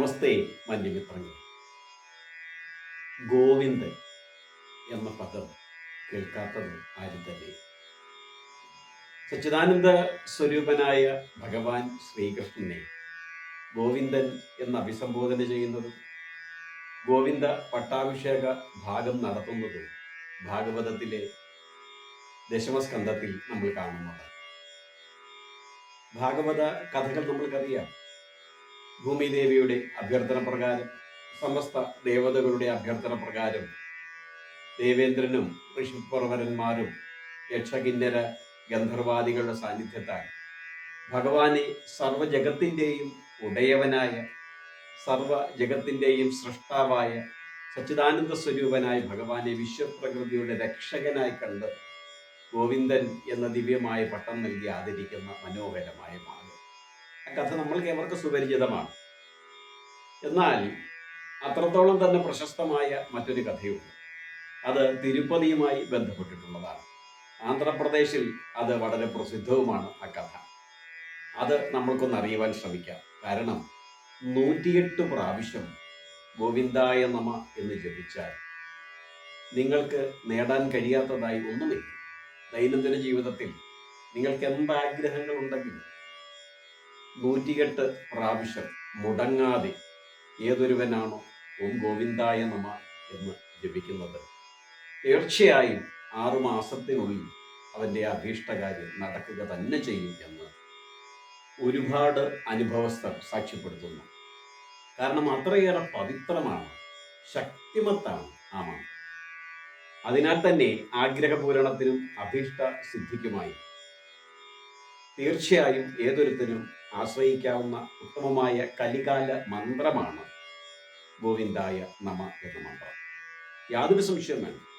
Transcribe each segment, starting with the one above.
നമസ്തേ മന്യമിത്രങ്ങൾ ഗോവിന്ദൻ എന്ന പദം കേൾക്കാത്തത് ആരും തന്നെ. സച്ചിദാനന്ദ സ്വരൂപനായ ഭഗവാൻ ശ്രീകൃഷ്ണനെ ഗോവിന്ദൻ എന്ന് അഭിസംബോധന ചെയ്യുന്നതും ഗോവിന്ദ പട്ടാഭിഷേക ഭാഗം നടത്തുന്നതും ഭാഗവതത്തിലെ ദശമസ്കന്ധത്തിൽ നമ്മൾ കാണുന്നതാണ്. ഭാഗവത കഥകൾ നമ്മൾക്കറിയാം. ഭൂമിദേവിയുടെ അഭ്യർത്ഥന പ്രകാരം സമസ്ത ദേവതകളുടെ അഭ്യർത്ഥന പ്രകാരം ദേവേന്ദ്രനും ഋഷിപർവരന്മാരും യക്ഷകിന്നര ഗന്ധർവാദികളുടെ സാന്നിധ്യത്താൽ ഭഗവാനെ സർവജഗത്തിന്റെയും ഉടയവനായ സർവ ജഗത്തിന്റെയും സൃഷ്ടാവായ സച്ചിദാനന്ദ സ്വരൂപനായ ഭഗവാനെ വിശ്വപ്രകൃതിയുടെ രക്ഷകനായി കണ്ട് ഗോവിന്ദൻ എന്ന ദിവ്യമായ പട്ടം നൽകി ആദരിക്കുന്ന മനോഹരമായ മാർഗം ആ കഥ നമ്മൾക്ക് എവർക്ക് സുപരിചിതമാണ്. എന്നാൽ അത്രത്തോളം തന്നെ പ്രശസ്തമായ മറ്റൊരു കഥയുണ്ട്. അത് തിരുപ്പതിയുമായി ബന്ധപ്പെട്ടിട്ടുള്ളതാണ്. ആന്ധ്രാപ്രദേശിൽ അത് വളരെ പ്രസിദ്ധവുമാണ് ആ കഥ. അത് നമ്മൾക്കൊന്ന് അറിയുവാൻ ശ്രമിക്കാം. കാരണം നൂറ്റിയെട്ട് പ്രാവശ്യം ഗോവിന്ദായ നമ എന്ന് ജപിച്ചാൽ നിങ്ങൾക്ക് നേടാൻ കഴിയാത്തതായി ഒന്നുമില്ല. ദൈനംദിന ജീവിതത്തിൽ നിങ്ങൾക്ക് എന്താഗ്രഹങ്ങൾ ഉണ്ടെങ്കിലും നൂറ്റിയെട്ട് പ്രാവശ്യം മുടങ്ങാതെ ഏതൊരുവനാണോ? ഓം ഗോവിന്ദായ നമ എന്ന് ജപിക്കുന്നത്. തീർച്ചയായും ആറുമാസത്തിനുള്ളിൽ അവന്റെ അഭീഷ്ടകാര്യം നടക്കുക തന്നെ ചെയ്യും എന്ന് ഒരുപാട് അനുഭവസ്ഥർ സാക്ഷ്യപ്പെടുത്തുന്നു. കാരണം അത്രയേറെ പവിത്രമാണ് ശക്തിമത്താണ് ആ മന്ത്രം. അതിനാൽ തന്നെ ആഗ്രഹപൂരണത്തിനും അഭീഷ്ട സിദ്ധിക്കുമായി തീർച്ചയായും ഏതൊരുത്തരും ആശ്രയിക്കാവുന്ന ഉത്തമമായ കലികാല മന്ത്രമാണ് ഗോവിന്ദായ നമ എന്ന മന്ത്രം. യാതൊരു സംശയം വേണം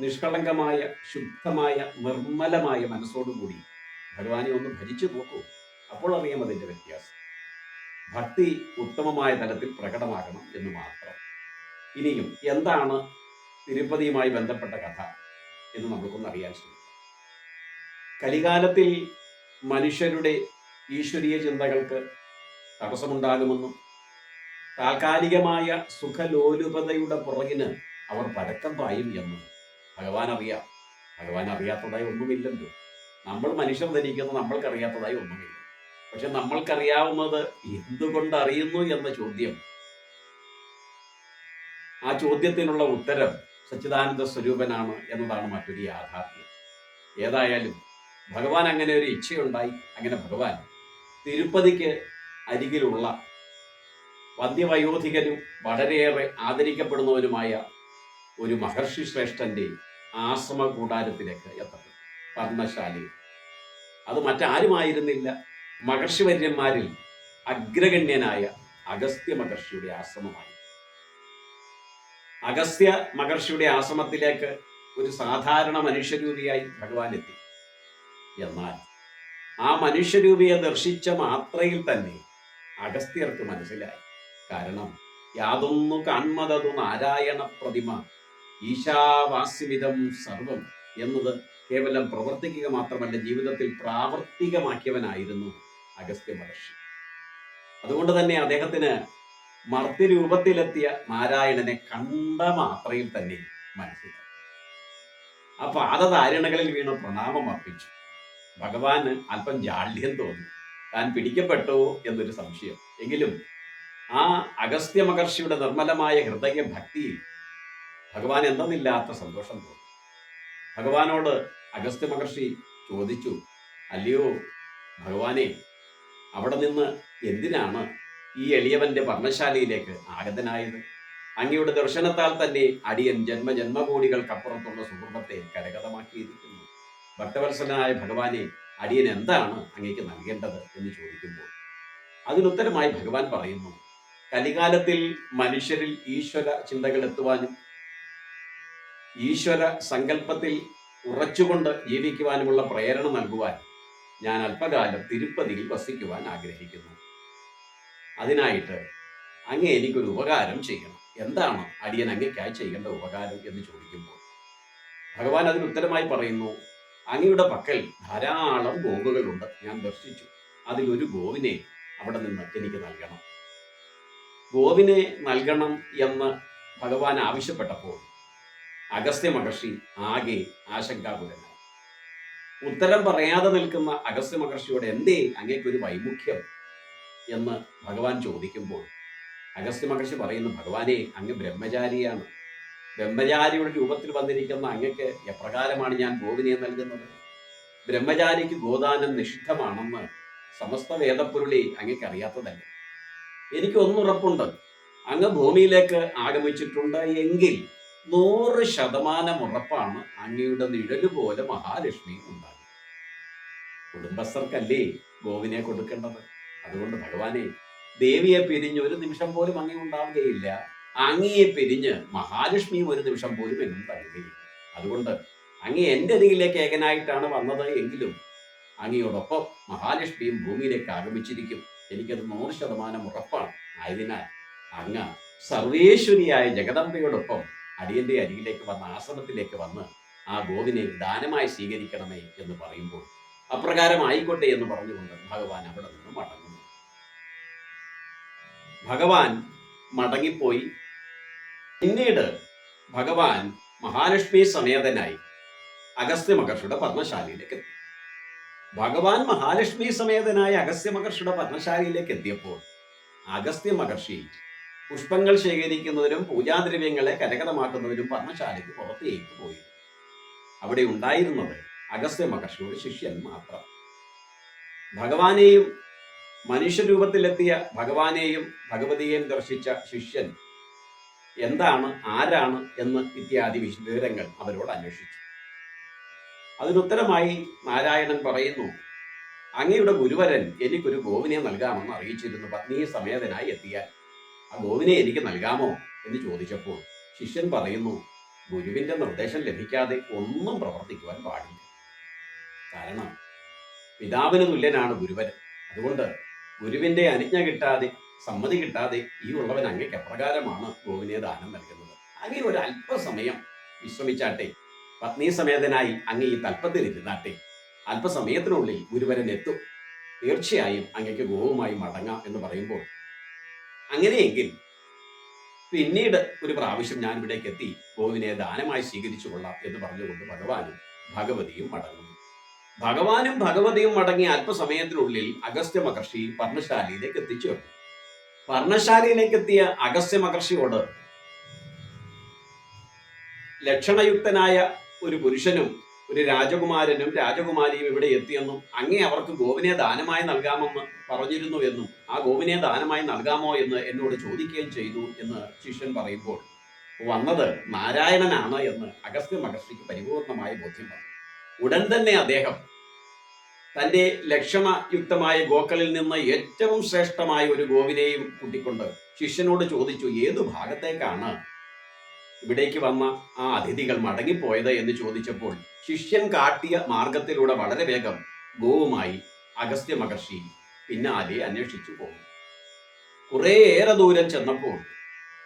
നിഷ്കളങ്കമായ ശുദ്ധമായ നിർമ്മലമായ മനസ്സോടുകൂടി ഭഗവാനെ ഒന്ന് ഭരിച്ചു നോക്കൂ. അപ്പോൾ അറിയാം അതിന്റെ വ്യത്യാസം. ഭക്തി ഉത്തമമായ തലത്തിൽ പ്രകടമാകണം എന്ന് മാത്രം. ഇനിയും എന്താണ് തിരുപ്പതിയുമായി ബന്ധപ്പെട്ട കഥ എന്ന് നമുക്കൊന്ന് അറിയാൻ ശ്രമിക്കാം. കലികാലത്തിൽ മനുഷ്യരുടെ ഈശ്വരീയ ചിന്തകൾക്ക് തടസ്സമുണ്ടാകുമെന്നും താൽക്കാലികമായ സുഖലോലുപതയുടെ പുറകിന് അവർ പരക്കം പായും എന്ന്. ഭഗവാൻ അറിയാം ഭഗവാൻ അറിയാത്തതായി ഒന്നുമില്ലല്ലോ. നമ്മൾ മനുഷ്യർ ധരിക്കുന്നത് നമ്മൾക്കറിയാത്തതായി ഒന്നുമില്ല. പക്ഷെ നമ്മൾക്കറിയാവുന്നത് എന്തുകൊണ്ട് അറിയുന്നു എന്ന ചോദ്യം. ആ ചോദ്യത്തിനുള്ള ഉത്തരം സച്ചിദാനന്ദ സ്വരൂപനാണ് എന്നതാണ് മറ്റൊരു യാഥാർത്ഥ്യം. ഏതായാലും ഭഗവാൻ അങ്ങനെ ഒരു ഇച്ഛയുണ്ടായി. അങ്ങനെ ഭഗവാൻ തിരുപ്പതിക്ക് അരികിലുള്ള വന്ധ്യവയോധികനും വളരെയേറെ ആദരിക്കപ്പെടുന്നവരുമായ ഒരു മഹർഷി ശ്രേഷ്ഠന്റെ ആശ്രമ കൂടാരത്തിലേക്ക് എത്തപ്പെട്ടു. പർണശാലയിൽ. അത് മറ്റാരുമായിരുന്നില്ല. മഹർഷിവര്യന്മാരിൽ അഗ്രഗണ്യനായ അഗസ്ത്യ മഹർഷിയുടെ ആശ്രമമായി. അഗസ്ത്യ മഹർഷിയുടെ ആശ്രമത്തിലേക്ക് ഒരു സാധാരണ മനുഷ്യരൂപിയായി ഭഗവാൻ എത്തി. എന്നാൽ ആ മനുഷ്യരൂപിയെ ദർശിച്ച മാത്രയിൽ തന്നെ അഗസ്ത്യർക്ക് മനസ്സിലായി. കാരണം യാതൊന്നു കാൺമതതു നാരായണ പ്രതിമ ഈശാവാസ്യമിതം സർവം എന്നത് കേവലം പ്രവർത്തിക്കുക മാത്രമല്ല ജീവിതത്തിൽ പ്രാവർത്തികമാക്കിയവനായിരുന്നു അഗസ്ത്യ മഹർഷി. അതുകൊണ്ട് തന്നെ അദ്ദേഹത്തിന് മർത്യരൂപത്തിലെത്തിയ നാരായണനെ കണ്ട മാത്രയിൽ തന്നെ മനസ്സിലായി. ആ പാദധാരണകളിൽ വീണ് പ്രണാമം അർപ്പിച്ചു. ഭഗവാന് അല്പം ജാള്യം തോന്നി. താൻ പിടിക്കപ്പെട്ടോ എന്നൊരു സംശയം. എങ്കിലും ആ അഗസ്ത്യ മഹർഷിയുടെ നിർമ്മലമായ ഹൃദയ ഭക്തിയിൽ ഭഗവാൻ എന്തെന്നില്ലാത്ത സന്തോഷം തോന്നി. ഭഗവാനോട് അഗസ്ത്യ മഹർഷി ചോദിച്ചു അല്ലയോ ഭഗവാനെ അവിടെ നിന്ന് എന്തിനാണ് ഈ എളിയവന്റെ പർമ്മശാലയിലേക്ക് ആഗതനായത്? അങ്ങയുടെ ദർശനത്താൽ തന്നെ അടിയൻ ജന്മജന്മകോടികൾക്കപ്പുറത്തുള്ള സുഹൃത്തെ കരഗതമാക്കിയിരിക്കുന്നു. ഭക്തവത്സലനായ ഭഗവാനെ അടിയൻ എന്താണ് അങ്ങേക്ക് നൽകേണ്ടത്? എന്ന് ചോദിക്കുമ്പോൾ അതിനുത്തരമായി ഭഗവാൻ പറയുന്നു കലികാലത്തിൽ മനുഷ്യരിൽ ഈശ്വര ചിന്തകൾ എത്തുവാനും ഈശ്വര സങ്കല്പത്തിൽ ഉറച്ചുകൊണ്ട് ജീവിക്കുവാനുമുള്ള പ്രേരണ നൽകുവാൻ ഞാൻ അല്പകാലം തിരുപ്പതിയിൽ വസിക്കുവാൻ ആഗ്രഹിക്കുന്നു. അതിനായിട്ട് അങ്ങേ എനിക്കൊരു ഉപകാരം ചെയ്യണം. എന്താണ് അടിയൻ അങ്ങേക്കായി ചെയ്യേണ്ട ഉപകാരം എന്ന് ചോദിക്കുമ്പോൾ ഭഗവാൻ അതിന് ഉത്തരമായി പറയുന്നു അങ്ങയുടെ പക്കൽ ധാരാളം ഗോവുകളുണ്ട് ഞാൻ ദർശിച്ചു. അതിലൊരു ഗോവിനെ അവിടെ നിന്ന് എനിക്ക് നൽകണം. ഗോവിനെ നൽകണം എന്ന് ഭഗവാൻ ആവശ്യപ്പെട്ടപ്പോൾ അഗസ്ത്യ മഹർഷി ആകെ ആശങ്കാകുലനായി. ഉത്തരം പറയാതെ നിൽക്കുന്ന അഗസ്ത്യ മഹർഷിയോട് എന്തേ അങ്ങേക്കൊരു വൈമുഖ്യം എന്ന് ഭഗവാൻ ചോദിക്കുമ്പോൾ അഗസ്ത്യ മഹർഷി പറയുന്നു ഭഗവാനെ അങ്ങ് ബ്രഹ്മചാരിയാണ്. ബ്രഹ്മചാരിയുടെ രൂപത്തിൽ വന്നിരിക്കുന്ന അങ്ങക്ക് എപ്രകാരമാണ് ഞാൻ ഗോവിനെ നൽകുന്നത്? ബ്രഹ്മചാരിക്ക് ഗോദാനം നിഷിദ്ധമാണെന്ന് സമസ്ത വേദപ്പൊരുളി അങ്ങക്ക് അറിയാത്തതല്ല? എനിക്ക് ഒന്നുറപ്പുണ്ട് അങ്ങ് ഭൂമിയിലേക്ക് ആഗമിച്ചിട്ടുണ്ട് എങ്കിൽ നൂറ് ശതമാനം ഉറപ്പാണ് അങ്ങയുടെ നിഴൽ പോലെ മഹാലക്ഷ്മി ഉണ്ടാകും കുടുംബസ്ഥർക്കല്ലേ ഗോവിനെ കൊടുക്കേണ്ടത്? അതുകൊണ്ട് ഭഗവാനെ ദേവിയെ പിരിഞ്ഞ് ഒരു നിമിഷം പോലും അങ്ങി ഉണ്ടാവുകയില്ല. അങ്ങയെ പിരിഞ്ഞ് മഹാലക്ഷ്മിയും ഒരു നിമിഷം പോലും എന്നും തരുകയില്ല അതുകൊണ്ട് അങ്ങ് എന്റെ അരികിലേക്ക് ഏകനായിട്ടാണ് വന്നത് എങ്കിലും അങ്ങയോടൊപ്പം മഹാലക്ഷ്മിയും ഭൂമിയിലേക്ക് ആഗമിച്ചിരിക്കും. എനിക്കത് നൂറ് ശതമാനം ഉറപ്പാണ്. ആയതിനാൽ അങ്ങ് സർവേശ്വരിയായ ജഗദമ്പയോടൊപ്പം അടിയന്റെ അരികിലേക്ക് വന്ന ആശ്രമത്തിലേക്ക് വന്ന് ആ ഗോവിനെ ദാനമായി സ്വീകരിക്കണമേ എന്ന് പറയുമ്പോൾ അപ്രകാരം ആയിക്കോട്ടെ എന്ന് പറഞ്ഞുകൊണ്ട് ഭഗവാൻ അവിടെ നിന്ന് മടങ്ങുന്നു. ഭഗവാൻ മടങ്ങിപ്പോയി. പിന്നീട് ഭഗവാൻ മഹാലക്ഷ്മി സമേതനായി അഗസ്ത്യ മഹർഷിയുടെ പത്മശാലയിലേക്ക് എത്തി. ഭഗവാൻ മഹാലക്ഷ്മി സമേതനായ അഗസ്ത്യ മഹർഷിയുടെ പത്മശാലയിലേക്ക് എത്തിയപ്പോൾ അഗസ്ത്യ മഹർഷി പുഷ്പങ്ങൾ ശേഖരിക്കുന്നതിനും പൂജാദ്രവ്യങ്ങളെ കരകതമാക്കുന്നതിനും പർണശാലയ്ക്ക് പുറത്തേക്ക് പോയി. അവിടെ ഉണ്ടായിരുന്നത് അഗസ്ത്യ മഹർഷിയുടെ ശിഷ്യൻ മാത്രം. ഭഗവാനെയും മനുഷ്യരൂപത്തിലെത്തിയ ഭഗവാനെയും ഭഗവതിയെയും ദർശിച്ച ശിഷ്യൻ എന്താണ് ആരാണ് എന്ന് ഇത്യാദി വിശ- വിവരങ്ങൾ അവരോട് അന്വേഷിച്ചു. അതിനുത്തരമായി നാരായണൻ പറയുന്നു അങ്ങയുടെ ഗുരുവരൻ എനിക്കൊരു ഗോവിനെ നൽകാമെന്ന് അറിയിച്ചിരുന്നു. പത്നി സമേതനായി എത്തിയാൽ ആ ഗോവിനെ എനിക്ക് നൽകാമോ? എന്ന് ചോദിച്ചപ്പോൾ ശിഷ്യൻ പറയുന്നു ഗുരുവിന്റെ നിർദ്ദേശം ലഭിക്കാതെ ഒന്നും പ്രവർത്തിക്കുവാൻ പാടില്ല. കാരണം പിതാവിന് തുല്യനാണ് ഗുരുവരൻ. അതുകൊണ്ട് ഗുരുവിന്റെ അനുജ്ഞ കിട്ടാതെ സമ്മതി കിട്ടാതെ ഈ ഉള്ളവൻ അങ്ങയ്ക്ക് എപ്രകാരമാണ് ഗോവിനെ ദാനം നൽകുന്നത്. അങ്ങനെ ഒരു അല്പസമയം വിശ്രമിച്ചാട്ടെ പത്നി സമേതനായി അങ്ങ് ഈ തൽപ്പത്തിൽ ഇരുന്നാട്ടെ. അല്പസമയത്തിനുള്ളിൽ ഗുരുവരൻ എത്തും. തീർച്ചയായും അങ്ങയ്ക്ക് ഗോവുമായി മടങ്ങാം എന്ന് പറയുമ്പോൾ. അങ്ങനെയെങ്കിൽ പിന്നീട് ഒരു പ്രാവശ്യം ഞാൻ ഇവിടേക്ക് എത്തി ഗോവിനെ ദാനമായി സ്വീകരിച്ചു കൊള്ളാം എന്ന് പറഞ്ഞുകൊണ്ട് ഭഗവാനും ഭഗവതിയും മടങ്ങുന്നു. ഭഗവാനും ഭഗവതിയും മടങ്ങിയ അല്പസമയത്തിനുള്ളിൽ അഗസ്ത്യ മഹർഷി പർണശാലയിലേക്ക് എത്തിച്ചേർന്നു പർണശാലയിലേക്ക് എത്തിയ അഗസ്ത്യ മഹർഷിയോട് ലക്ഷണയുക്തനായ ഒരു പുരുഷനും ഒരു രാജകുമാരനും രാജകുമാരിയും ഇവിടെ എത്തിയെന്നും അങ്ങേ അവർക്ക് ഗോവിനെ ദാനമായി നൽകാമെന്ന് പറഞ്ഞിരുന്നു എന്നും ആ ഗോവിനെ ദാനമായി നൽകാമോ എന്ന് എന്നോട് ചോദിക്കുകയും ചെയ്തു എന്ന് ശിഷ്യൻ പറയുമ്പോൾ വന്നത് നാരായണനാണ് എന്ന് അഗസ്ത്യ മഹർഷിക്ക് പരിപൂർണമായ ബോധ്യം വന്നു. ഉടൻ തന്നെ അദ്ദേഹം തന്റെ ലക്ഷണയുക്തമായ ഗോക്കളിൽ നിന്ന് ഏറ്റവും ശ്രേഷ്ഠമായ ഒരു ഗോവിനെയും കൂട്ടിക്കൊണ്ട് ശിഷ്യനോട് ചോദിച്ചു ഏതു ഭാഗത്തേക്കാണ് ഇവിടേക്ക് വന്ന ആ അതിഥികൾ മടങ്ങിപ്പോയത് എന്ന് ചോദിച്ചപ്പോൾ ശിഷ്യൻ കാട്ടിയ മാർഗത്തിലൂടെ വളരെ വേഗം ഗോവുമായി അഗസ്ത്യ മഹർഷി പിന്നാലെ അന്വേഷിച്ചു പോകും കുറേയേറെ ദൂരം ചെന്നപ്പോൾ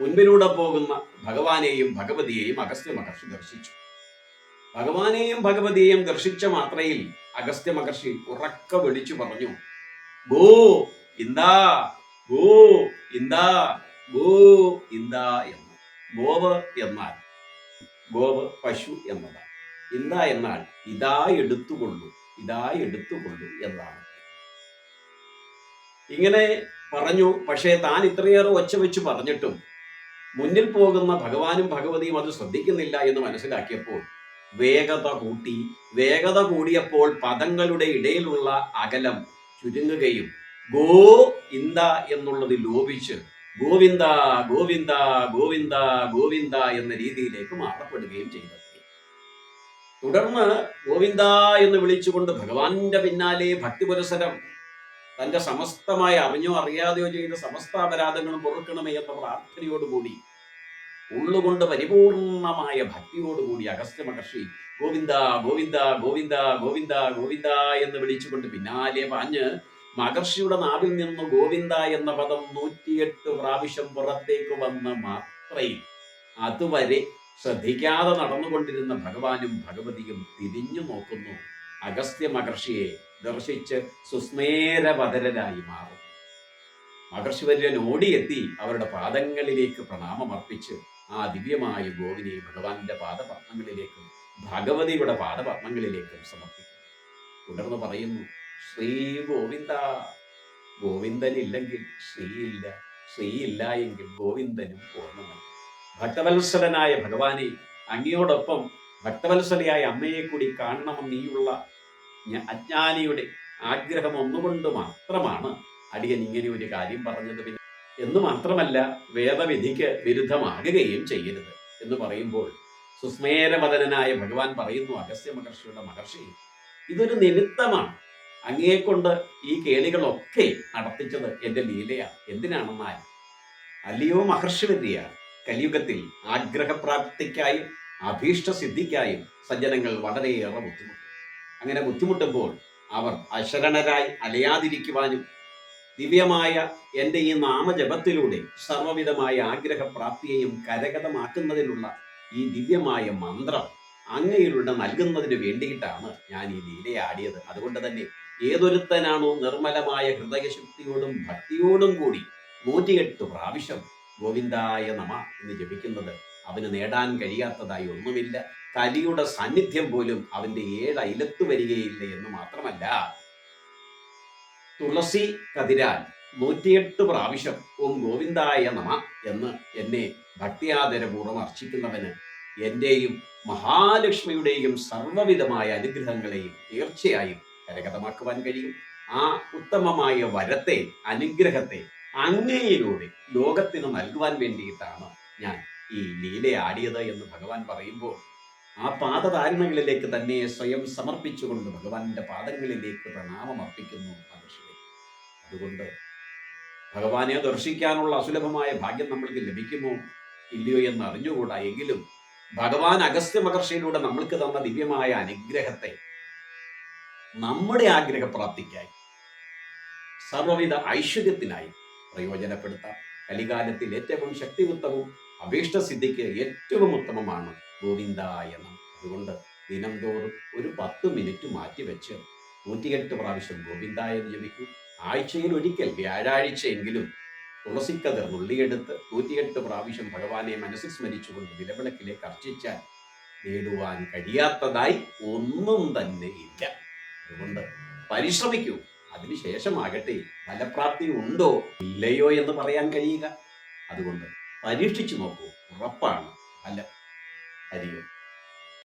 മുൻപിലൂടെ പോകുന്ന ഭഗവാനെയും ഭഗവതിയെയും അഗസ്ത്യ മഹർഷി ദർശിച്ചു. ഭഗവാനെയും ഭഗവതിയെയും ദർശിച്ച മാത്രയിൽ അഗസ്ത്യ മഹർഷി ഉറക്ക വിളിച്ചു പറഞ്ഞു ഗോ ഇന്ദാ ഗോ ഇന്ദാ ഗോ ഇന്ദാ എന്ന്. ഗോവ് എന്നാൽ ഗോവ് പശു എന്നതാണ്. ഇന്ന എന്നാൽ ഇതാ എടുത്തുകൊള്ളു ഇതാ എടുത്തുകൊള്ളു എന്നാണ്. ഇങ്ങനെ പറഞ്ഞു പക്ഷേ താൻ ഇത്രയേറെ ഒച്ച വെച്ച് പറഞ്ഞിട്ടും മുന്നിൽ പോകുന്ന ഭഗവാനും ഭഗവതിയും അത് ശ്രദ്ധിക്കുന്നില്ല എന്ന് മനസ്സിലാക്കിയപ്പോൾ വേഗത കൂട്ടി വേഗത കൂടിയപ്പോൾ പദങ്ങളുടെ ഇടയിലുള്ള അകലം ചുരുങ്ങുകയും ഗോ ഇന്ദ എന്നുള്ളത് ലോപിച്ച് ഗോവിന്ദ ഗോവിന്ദ ഗോവിന്ദ ഗോവിന്ദ എന്ന രീതിയിലേക്ക് മാറപ്പെടുകയും ചെയ്തു. തുടർന്ന് ഗോവിന്ദ എന്ന് വിളിച്ചുകൊണ്ട് ഭഗവാന്റെ പിന്നാലെ ഭക്തിപുരസരം തന്റെ സമസ്തമായ അറിഞ്ഞോ അറിയാതെയോ ചെയ്ത സമസ്ത അപരാധങ്ങളും പൊറുക്കണമേ എന്ന പ്രാർത്ഥനയോടുകൂടി ഉള്ളുകൊണ്ട് പരിപൂർണമായ ഭക്തിയോടുകൂടി അഗസ്ത്യ മഹർഷി ഗോവിന്ദ ഗോവിന്ദ ഗോവിന്ദ ഗോവിന്ദ ഗോവിന്ദ എന്ന് വിളിച്ചുകൊണ്ട് പിന്നാലെ പാഞ്ഞ് മഹർഷിയുടെ നാവിൽ നിന്ന് ഗോവിന്ദ എന്ന പദം നൂറ്റിയെട്ട് പ്രാവശ്യം പുറത്തേക്ക് വന്ന മാത്രയിൽ അതുവരെ ശ്രദ്ധിക്കാതെ നടന്നുകൊണ്ടിരുന്ന ഭഗവാനും ഭഗവതിയും തിരിഞ്ഞു നോക്കുന്നു. അഗസ്ത്യ മഹർഷിയെ ദർശിച്ച് സുസ്മേരവതരായി മാറും മഹർഷിവര്യൻ ഓടിയെത്തി അവരുടെ പാദങ്ങളിലേക്ക് പ്രണാമമർപ്പിച്ച് ആ ദിവ്യമായ ഗോവിനെ ഭഗവാന്റെ പാദപത്മങ്ങളിലേക്കും ഭഗവതിയുടെ പാദപത്മങ്ങളിലേക്കും സമർപ്പിക്കും തുടർന്ന് പറയുന്നു ശ്രീ ഗോവിന്ദ. ഗോവിന്ദനില്ലെങ്കിൽ ശ്രീയില്ല. ശ്രീയില്ല എങ്കിൽ ഗോവിന്ദനും പൂർണമല്ല ഭക്തവത്സലനായ ഭഗവാനെ അങ്ങയോടൊപ്പം ഭക്തവത്സലയായ അമ്മയെ കൂടി കാണണമെന്ന് നീയുള്ള അജ്ഞാനിയുടെ ആഗ്രഹം ഒന്നുകൊണ്ട് മാത്രമാണ് അടിയൻ ഇങ്ങനെ ഒരു കാര്യം പറഞ്ഞത് പിന്നെ. എന്ന് മാത്രമല്ല വേദവിധിക്ക് വിരുദ്ധമാകുകയും ചെയ്യരുത് എന്ന് പറയുമ്പോൾ സുസ്മേരവദനായ ഭഗവാൻ പറയുന്നു അഗസ്ത്യ മഹർഷിയുടെ മഹർഷി ഇതൊരു നിമിത്തമാണ്. അങ്ങയെ കൊണ്ട് ഈ കേളികളൊക്കെ നടത്തിച്ചത് എന്റെ ലീലയാണ്. എന്തിനാണെന്നാൽ അല്ലയോ മഹർഷിവര്യ കലിയുഗത്തിൽ ആഗ്രഹപ്രാപ്തിക്കായും അഭീഷ്ട സിദ്ധിക്കായും സജ്ജനങ്ങൾ വളരെയേറെ ബുദ്ധിമുട്ടും. അങ്ങനെ ബുദ്ധിമുട്ടുമ്പോൾ അവർ അശരണരായി അലയാതിരിക്കുവാനും ദിവ്യമായ എന്റെ ഈ നാമജപത്തിലൂടെ സർവവിധമായ ആഗ്രഹപ്രാപ്തിയെയും കരഗതമാക്കുന്നതിനുള്ള ഈ ദിവ്യമായ മന്ത്രം അങ്ങയിലൂടെ നൽകുന്നതിന് വേണ്ടിയിട്ടാണ് ഞാൻ ഈ ലീലയാടിയത്. അതുകൊണ്ട് തന്നെ ഏതൊരുത്തനാണോ നിർമ്മലമായ ഹൃദയശക്തിയോടും ഭക്തിയോടും കൂടി നൂറ്റിയെട്ട് പ്രാവശ്യം ഗോവിന്ദായ നമ എന്ന് ജപിക്കുന്നത് അവന് നേടാൻ കഴിയാത്തതായി ഒന്നുമില്ല. കലിയുടെ സാന്നിധ്യം പോലും അവന്റെ ഏഴ് അയലത്ത് വരികയില്ല എന്ന് മാത്രമല്ല. തുളസി കതിരാൽ നൂറ്റിയെട്ട് പ്രാവശ്യം ഓം ഗോവിന്ദായ നമ എന്ന് എന്നെ ഭക്തിയാദരപൂർവം അർച്ചിക്കുന്നവന് എന്റെയും മഹാലക്ഷ്മിയുടെയും സർവവിധമായ അനുഗ്രഹങ്ങളെയും തീർച്ചയായും കരഗതമാക്കുവാൻ കഴിയും ആ ഉത്തമമായ വരത്തെ അനുഗ്രഹത്തെ അങ്ങയിലൂടെ ലോകത്തിന് നൽകുവാൻ വേണ്ടിയിട്ടാണ് ഞാൻ ഈ ലീല ആടിയത് എന്ന് ഭഗവാൻ പറയുമ്പോൾ ആ പാദധാരണകളിലേക്ക് തന്നെ സ്വയം സമർപ്പിച്ചുകൊണ്ട് ഭഗവാന്റെ പാദങ്ങളിലേക്ക് പ്രണാമം അർപ്പിക്കുന്നു മഹർഷിയെ അതുകൊണ്ട് ഭഗവാനെ ദർശിക്കാനുള്ള അസുലഭമായ ഭാഗ്യം നമ്മൾക്ക് ലഭിക്കുമോ? ഇല്ലയോ എന്ന് അറിഞ്ഞുകൂടാ എങ്കിലും ഭഗവാൻ അഗസ്ത്യ മഹർഷിയിലൂടെ നമ്മൾക്ക് തന്ന ദിവ്യമായ അനുഗ്രഹത്തെ നമ്മുടെ ആഗ്രഹപ്രാപ്തിക്കായി സർവവിധ ഐശ്വര്യത്തിനായി പ്രയോജനപ്പെടുത്താം. കലികാലത്തിൽ ഏറ്റവും ശക്തിയുക്തവും അഭീഷ്ടസിദ്ധിക്ക് ഏറ്റവും ഉത്തമമാണ് ഗോവിന്ദായ എന്ന് അതുകൊണ്ട് ദിനം തോറും ഒരു പത്ത് മിനിറ്റ് മാറ്റിവെച്ച് നൂറ്റിയെട്ട് പ്രാവശ്യം ഗോവിന്ദായ ജപിക്കൂ. ആഴ്ചയിൽ ഒരിക്കൽ വ്യാഴാഴ്ചയെങ്കിലും തുളസിക്കതിർ നുള്ളിയെടുത്ത് നൂറ്റിയെട്ട് പ്രാവശ്യം ഭഗവാനെ മനസ്സിൽ സ്മരിച്ചുകൊണ്ട് നിലവിളക്കിലേക്ക് അർച്ചിച്ചാൽ നേടുവാൻ കഴിയാത്തതായി ഒന്നും തന്നെ ഇല്ല. അതുകൊണ്ട് പരിശ്രമിക്കൂ. അതിനുശേഷമാകട്ടെ ഫലപ്രാപ്തി ഉണ്ടോ ഇല്ലയോ എന്ന് പറയാൻ കഴിയുക. അതുകൊണ്ട് പരീക്ഷിച്ചു നോക്കൂ. ഉറപ്പാണ് അല്ല ഹരിയോ.